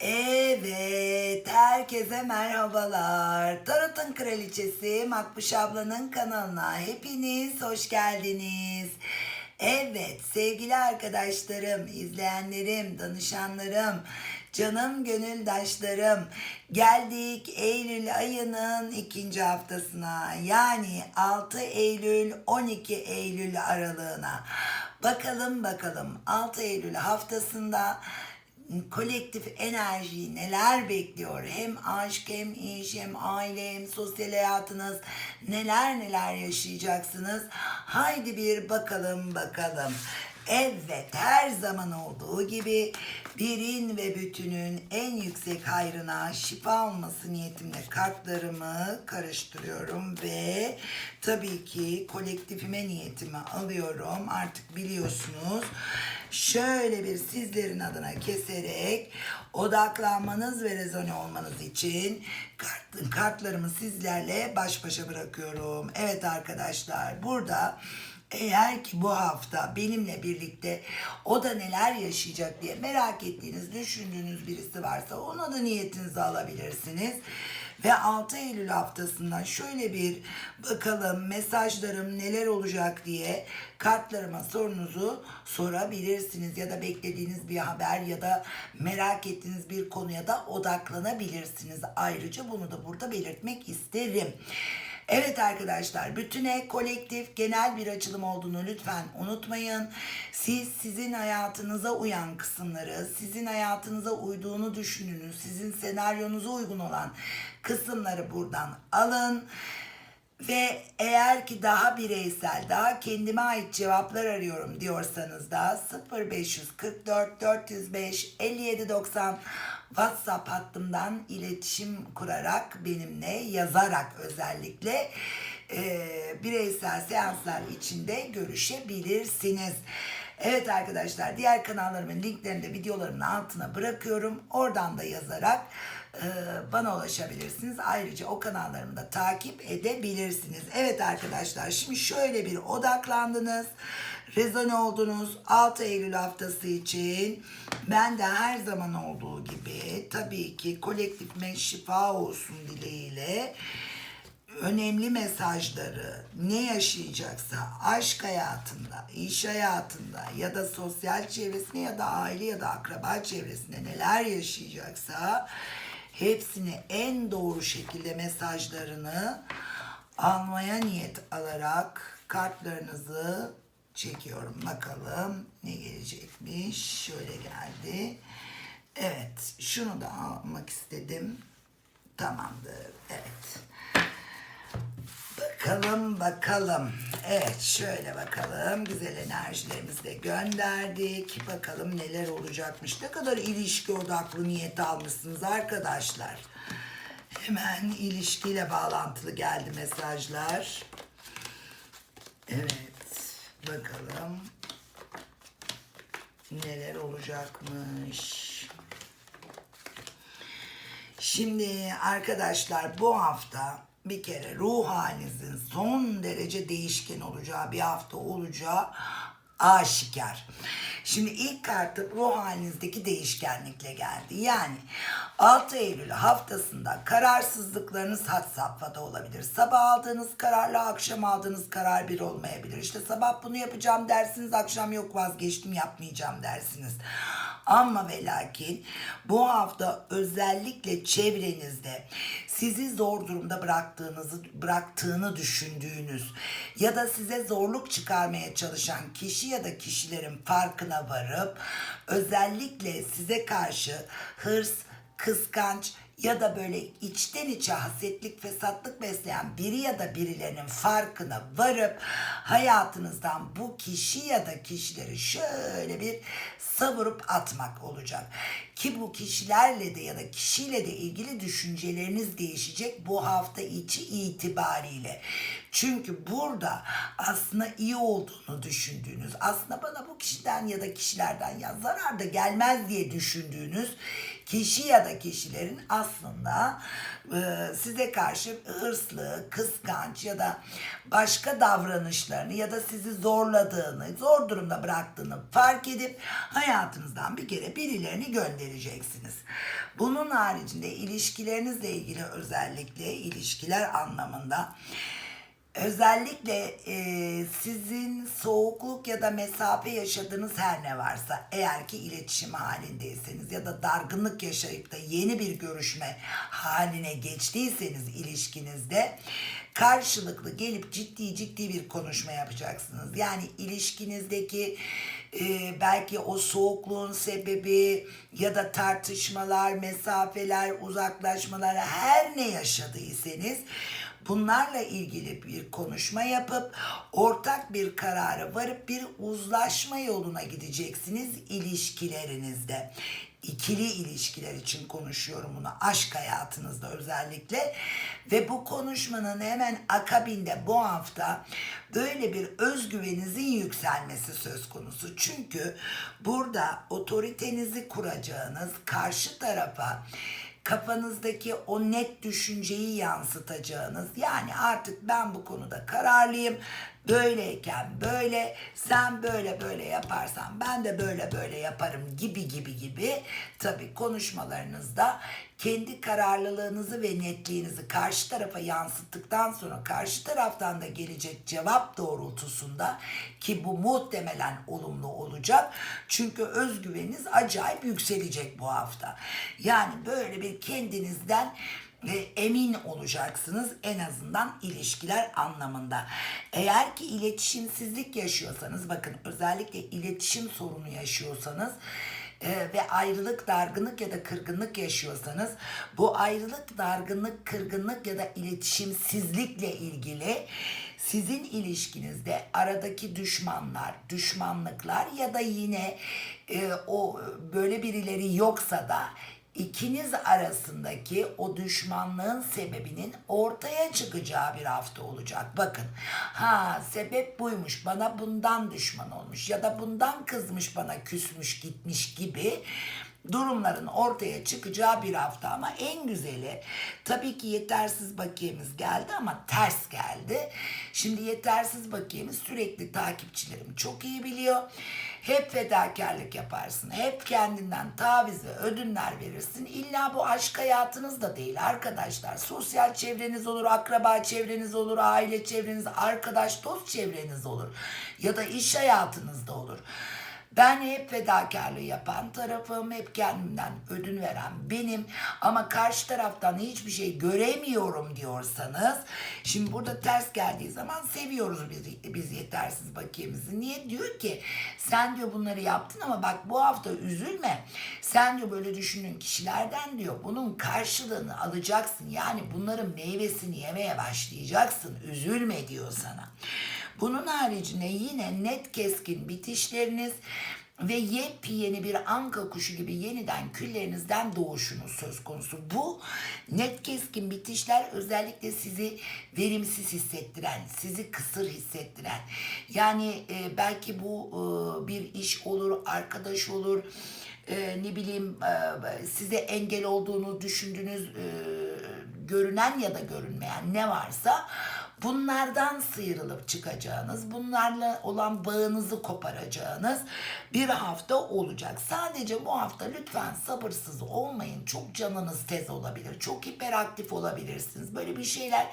Evet, herkese merhabalar. Tarot'un kraliçesi Makbuş ablanın kanalına hepiniz hoş geldiniz. Evet, sevgili arkadaşlarım, izleyenlerim, danışanlarım, canım gönüldaşlarım, geldik Eylül ayının ikinci haftasına. Yani 6 Eylül 12 Eylül aralığına. Bakalım bakalım 6 Eylül haftasında kolektif enerjiyi neler bekliyor? Hem aşk hem iş hem aile hem sosyal hayatınız neler neler yaşayacaksınız? Haydi bir bakalım bakalım. Evet her zaman olduğu gibi birin ve bütünün en yüksek hayrına şifa olması niyetimle kartlarımı karıştırıyorum ve tabii ki kolektifime niyetimi alıyorum. Artık biliyorsunuz şöyle bir sizlerin adına keserek odaklanmanız ve rezone olmanız için kart, kartlarımı sizlerle baş başa bırakıyorum. Evet arkadaşlar burada eğer ki bu hafta benimle birlikte o da neler yaşayacak diye merak ettiğiniz, düşündüğünüz birisi varsa ona da niyetinizi alabilirsiniz. Ve 6 Eylül haftasından şöyle bir bakalım mesajlarım neler olacak diye kartlarıma sorunuzu sorabilirsiniz. Ya da beklediğiniz bir haber ya da merak ettiğiniz bir konuya da odaklanabilirsiniz. Ayrıca bunu da burada belirtmek isterim. Evet arkadaşlar, bütüne kolektif genel bir açılım olduğunu lütfen unutmayın. Siz sizin hayatınıza uyan kısımları, sizin hayatınıza uyduğunu düşündüğünüz, sizin senaryonuza uygun olan kısımları buradan alın. Ve eğer ki daha bireysel, daha kendime ait cevaplar arıyorum diyorsanız da 0544 405 5790 WhatsApp hattımdan iletişim kurarak benimle yazarak özellikle e, bireysel seanslar içinde görüşebilirsiniz. Evet arkadaşlar diğer kanallarımın linklerini de videolarımın altına bırakıyorum. Oradan da yazarak bana ulaşabilirsiniz. Ayrıca o kanallarımı da takip edebilirsiniz. Evet arkadaşlar şimdi şöyle bir odaklandınız. Rezone oldunuz 6 Eylül haftası için. Ben de her zaman olduğu gibi tabii ki kolektifime şifa olsun dileğiyle önemli mesajları ne yaşayacaksa aşk hayatında, iş hayatında ya da sosyal çevresinde ya da aile ya da akraba çevresinde neler yaşayacaksa hepsini en doğru şekilde mesajlarını almaya niyet alarak kartlarınızı çekiyorum. Bakalım ne gelecekmiş. Şöyle geldi. Evet, şunu da almak istedim. Tamamdır. Evet. Bakalım bakalım. Evet şöyle bakalım. Güzel enerjilerimizi de gönderdik. Bakalım neler olacakmış. Ne kadar ilişki odaklı niyet almışsınız arkadaşlar. Hemen ilişkiyle bağlantılı geldi mesajlar. Evet. Bakalım. Neler olacakmış. Şimdi arkadaşlar bu hafta bir kere ruh halinizin son derece değişken olacağı bir hafta olacağı aşikar. Şimdi ilk kartı ruh halinizdeki değişkenlikle geldi. Yani 6 Eylül haftasında kararsızlıklarınız had safhada olabilir. Sabah aldığınız kararla akşam aldığınız karar bir olmayabilir. İşte sabah bunu yapacağım dersiniz, akşam yok vazgeçtim yapmayacağım dersiniz. Ama ve lakin bu hafta özellikle çevrenizde sizi zor durumda bıraktığınızı bıraktığını düşündüğünüz ya da size zorluk çıkarmaya çalışan kişi ya da kişilerin farkına varıp özellikle size karşı hırs, kıskanç ya da böyle içten içe hasetlik, fesatlık besleyen biri ya da birilerinin farkına varıp hayatınızdan bu kişi ya da kişileri şöyle bir savurup atmak olacak. Ki bu kişilerle de ya da kişiyle de ilgili düşünceleriniz değişecek bu hafta içi itibariyle. Çünkü burada aslında iyi olduğunu düşündüğünüz, aslında bana bu kişiden ya da kişilerden ya zarar da gelmez diye düşündüğünüz kişi ya da kişilerin aslında aslında e, size karşı hırslı, kıskanç ya da başka davranışlarını ya da sizi zorladığını, zor durumda bıraktığını fark edip hayatınızdan bir kere birilerini göndereceksiniz. Bunun haricinde ilişkilerinizle ilgili özellikle ilişkiler anlamında Özellikle e, sizin soğukluk ya da mesafe yaşadığınız her ne varsa eğer ki iletişim halindeyseniz ya da dargınlık yaşayıp da yeni bir görüşme haline geçtiyseniz ilişkinizde karşılıklı gelip ciddi ciddi bir konuşma yapacaksınız. Yani ilişkinizdeki e, belki o soğukluğun sebebi ya da tartışmalar, mesafeler, uzaklaşmalar her ne yaşadıysanız bunlarla ilgili bir konuşma yapıp ortak bir karara varıp bir uzlaşma yoluna gideceksiniz ilişkilerinizde. İkili ilişkiler için konuşuyorum bunu aşk hayatınızda özellikle ve bu konuşmanın hemen akabinde bu hafta böyle bir özgüveninizin yükselmesi söz konusu. Çünkü burada otoritenizi kuracağınız karşı tarafa kafanızdaki o net düşünceyi yansıtacağınız yani artık ben bu konuda kararlıyım böyleyken böyle sen böyle böyle yaparsan ben de böyle böyle yaparım gibi gibi gibi tabi konuşmalarınızda kendi kararlılığınızı ve netliğinizi karşı tarafa yansıttıktan sonra karşı taraftan da gelecek cevap doğrultusunda ki bu muhtemelen olumlu olacak. Çünkü özgüveniniz acayip yükselecek bu hafta. Yani böyle bir kendinizden e, emin olacaksınız en azından ilişkiler anlamında. Eğer ki iletişimsizlik yaşıyorsanız bakın özellikle iletişim sorunu yaşıyorsanız e, ve ayrılık, dargınlık ya da kırgınlık yaşıyorsanız bu ayrılık, dargınlık, kırgınlık ya da iletişimsizlikle ilgili sizin ilişkinizde aradaki düşmanlar, düşmanlıklar ya da yine e, o böyle birileri yoksa da ikiniz arasındaki o düşmanlığın sebebinin ortaya çıkacağı bir hafta olacak. Bakın ha sebep buymuş bana bundan düşman olmuş ya da bundan kızmış bana küsmüş gitmiş gibi durumların ortaya çıkacağı bir hafta ama en güzeli tabii ki yetersiz bakiyemiz geldi ama ters geldi. Şimdi yetersiz bakiyemiz sürekli takipçilerim çok iyi biliyor. Hep fedakarlık yaparsın. Hep kendinden taviz ve ödünler verirsin. İlla bu aşk hayatınız da değil arkadaşlar. Sosyal çevreniz olur, akraba çevreniz olur, aile çevreniz, arkadaş, dost çevreniz olur. Ya da iş hayatınızda olur. Ben hep fedakarlığı yapan tarafım, hep kendimden ödün veren benim ama karşı taraftan hiçbir şey göremiyorum diyorsanız şimdi burada ters geldiği zaman seviyoruz biz, biz yetersiz bakiyemizi. Niye? Diyor ki sen diyor bunları yaptın ama bak bu hafta üzülme. Sen diyor böyle düşündüğün kişilerden diyor bunun karşılığını alacaksın. Yani bunların meyvesini yemeye başlayacaksın. Üzülme diyor sana. Bunun haricinde yine net keskin bitişleriniz ve yepyeni bir anka kuşu gibi yeniden küllerinizden doğuşunuz söz konusu. Bu net keskin bitişler özellikle sizi verimsiz hissettiren, sizi kısır hissettiren. Yani e, belki bu e, bir iş olur, arkadaş olur, e, ne bileyim e, size engel olduğunu düşündüğünüz e, görünen ya da görünmeyen ne varsa bunlardan sıyrılıp çıkacağınız, bunlarla olan bağınızı koparacağınız bir hafta olacak. Sadece bu hafta lütfen sabırsız olmayın. Çok canınız tez olabilir. Çok hiperaktif olabilirsiniz. Böyle bir şeyler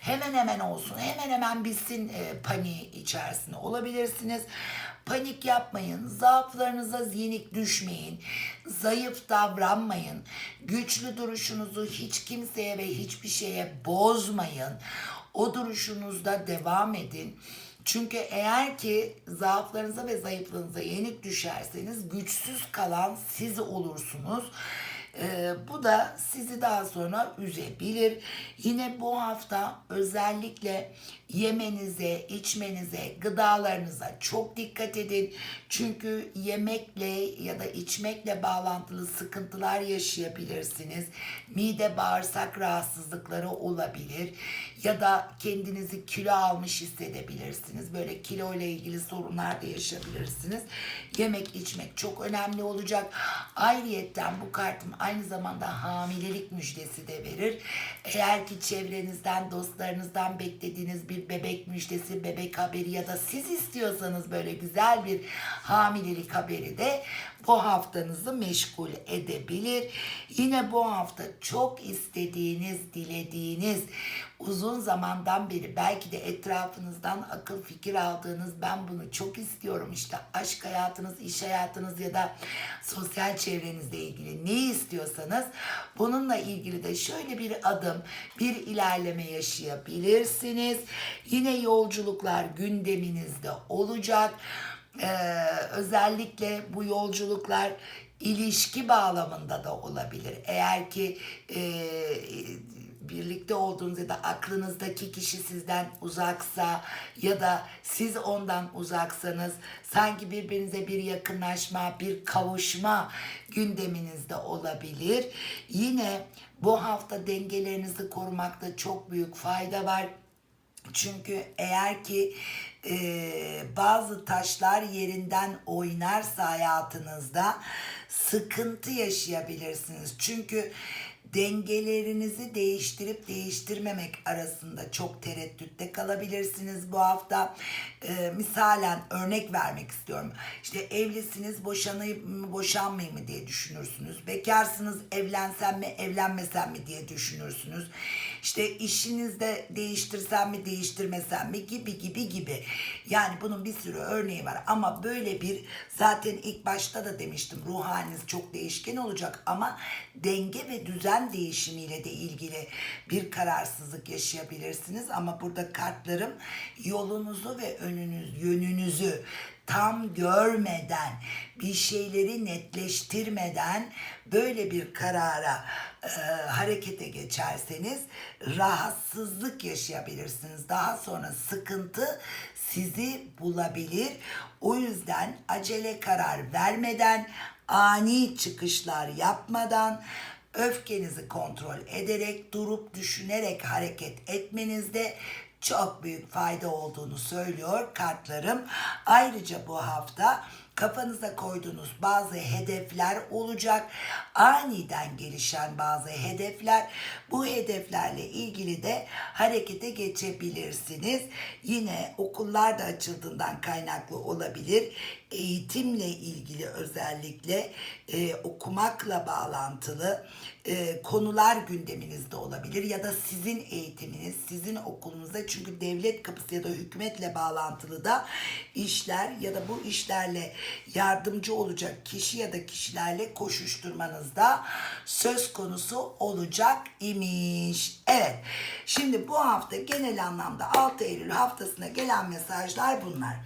hemen hemen olsun. Hemen hemen bitsin e, paniği içerisinde olabilirsiniz. Panik yapmayın. Zaaflarınıza yenik düşmeyin. Zayıf davranmayın. Güçlü duruşunuzu hiç kimseye ve hiçbir şeye bozmayın. O duruşunuzda devam edin. Çünkü eğer ki zaaflarınıza ve zayıflığınıza yenik düşerseniz güçsüz kalan siz olursunuz. Ee, bu da sizi daha sonra üzebilir. Yine bu hafta özellikle yemenize, içmenize, gıdalarınıza çok dikkat edin. Çünkü yemekle ya da içmekle bağlantılı sıkıntılar yaşayabilirsiniz. Mide bağırsak rahatsızlıkları olabilir ya da kendinizi kilo almış hissedebilirsiniz. Böyle kilo ile ilgili sorunlar da yaşayabilirsiniz. Yemek içmek çok önemli olacak. Ayrıyetten bu kartım aynı zamanda hamilelik müjdesi de verir. Eğer ki çevrenizden, dostlarınızdan beklediğiniz bir bebek müjdesi, bebek haberi ya da siz istiyorsanız böyle güzel bir hamilelik haberi de bu haftanızı meşgul edebilir. Yine bu hafta çok istediğiniz, dilediğiniz, uzun zamandan beri belki de etrafınızdan akıl fikir aldığınız ben bunu çok istiyorum işte aşk hayatınız, iş hayatınız ya da sosyal çevrenizle ilgili ne istiyorsanız bununla ilgili de şöyle bir adım, bir ilerleme yaşayabilirsiniz. Yine yolculuklar gündeminizde olacak. Ee, özellikle bu yolculuklar ilişki bağlamında da olabilir. Eğer ki e, birlikte olduğunuz ya da aklınızdaki kişi sizden uzaksa ya da siz ondan uzaksanız sanki birbirinize bir yakınlaşma, bir kavuşma gündeminizde olabilir. Yine bu hafta dengelerinizi korumakta çok büyük fayda var. Çünkü eğer ki e, bazı taşlar yerinden oynarsa hayatınızda sıkıntı yaşayabilirsiniz. Çünkü dengelerinizi değiştirip değiştirmemek arasında çok tereddütte kalabilirsiniz bu hafta. E, misalen örnek vermek istiyorum. İşte evlisiniz boşanayım mı boşanmayayım mı diye düşünürsünüz. Bekarsınız evlensem mi evlenmesem mi diye düşünürsünüz. İşte işinizde değiştirsem mi değiştirmesem mi gibi gibi gibi. Yani bunun bir sürü örneği var ama böyle bir zaten ilk başta da demiştim ruh haliniz çok değişken olacak ama denge ve düzen değişimiyle de ilgili bir kararsızlık yaşayabilirsiniz ama burada kartlarım yolunuzu ve önünüz yönünüzü tam görmeden, bir şeyleri netleştirmeden böyle bir karara e, harekete geçerseniz rahatsızlık yaşayabilirsiniz. Daha sonra sıkıntı sizi bulabilir. O yüzden acele karar vermeden, ani çıkışlar yapmadan öfkenizi kontrol ederek, durup düşünerek hareket etmenizde çok büyük fayda olduğunu söylüyor kartlarım. Ayrıca bu hafta kafanıza koyduğunuz bazı hedefler olacak. Aniden gelişen bazı hedefler. Bu hedeflerle ilgili de harekete geçebilirsiniz. Yine okullar da açıldığından kaynaklı olabilir. Eğitimle ilgili özellikle e, okumakla bağlantılı e, konular gündeminizde olabilir ya da sizin eğitiminiz, sizin okulunuzda çünkü devlet kapısı ya da hükümetle bağlantılı da işler ya da bu işlerle yardımcı olacak kişi ya da kişilerle koşuşturmanızda söz konusu olacak imiş. Evet. Şimdi bu hafta genel anlamda 6 Eylül haftasına gelen mesajlar bunlar.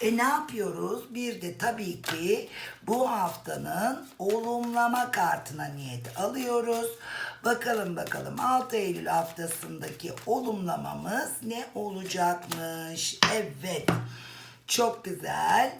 E ne yapıyoruz? Bir de tabii ki bu haftanın olumlama kartına niyet alıyoruz. Bakalım bakalım 6 Eylül haftasındaki olumlamamız ne olacakmış? Evet. Çok güzel.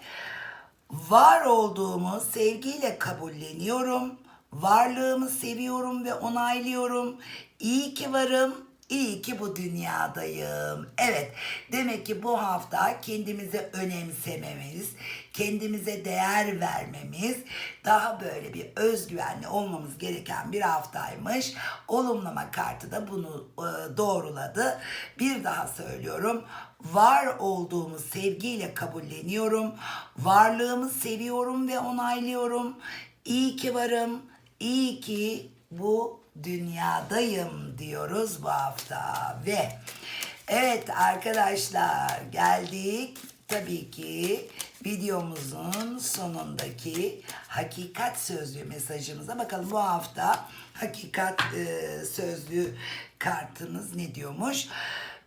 Var olduğumu sevgiyle kabulleniyorum. Varlığımı seviyorum ve onaylıyorum. İyi ki varım. İyi ki bu dünyadayım. Evet, demek ki bu hafta kendimize önemsememiz, kendimize değer vermemiz, daha böyle bir özgüvenli olmamız gereken bir haftaymış. Olumlama kartı da bunu e, doğruladı. Bir daha söylüyorum. Var olduğumu sevgiyle kabulleniyorum. Varlığımı seviyorum ve onaylıyorum. İyi ki varım. İyi ki bu dünyadayım diyoruz bu hafta ve evet arkadaşlar geldik tabii ki videomuzun sonundaki hakikat sözlüğü mesajımıza bakalım bu hafta hakikat e, sözlüğü kartımız ne diyormuş?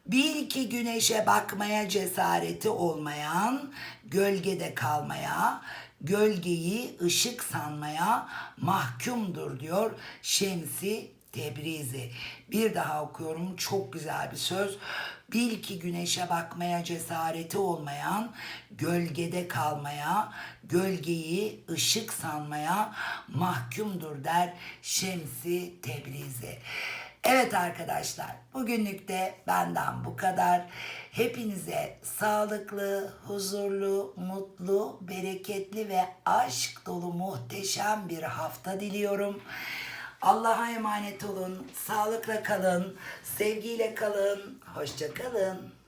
Bil ki güneşe bakmaya cesareti olmayan, gölgede kalmaya, gölgeyi ışık sanmaya mahkumdur diyor Şemsi Tebrizi. Bir daha okuyorum çok güzel bir söz. Bil ki güneşe bakmaya cesareti olmayan, gölgede kalmaya, gölgeyi ışık sanmaya mahkumdur der Şemsi Tebrizi. Evet arkadaşlar, bugünlük de benden bu kadar. Hepinize sağlıklı, huzurlu, mutlu, bereketli ve aşk dolu muhteşem bir hafta diliyorum. Allah'a emanet olun. Sağlıkla kalın. Sevgiyle kalın. Hoşça kalın.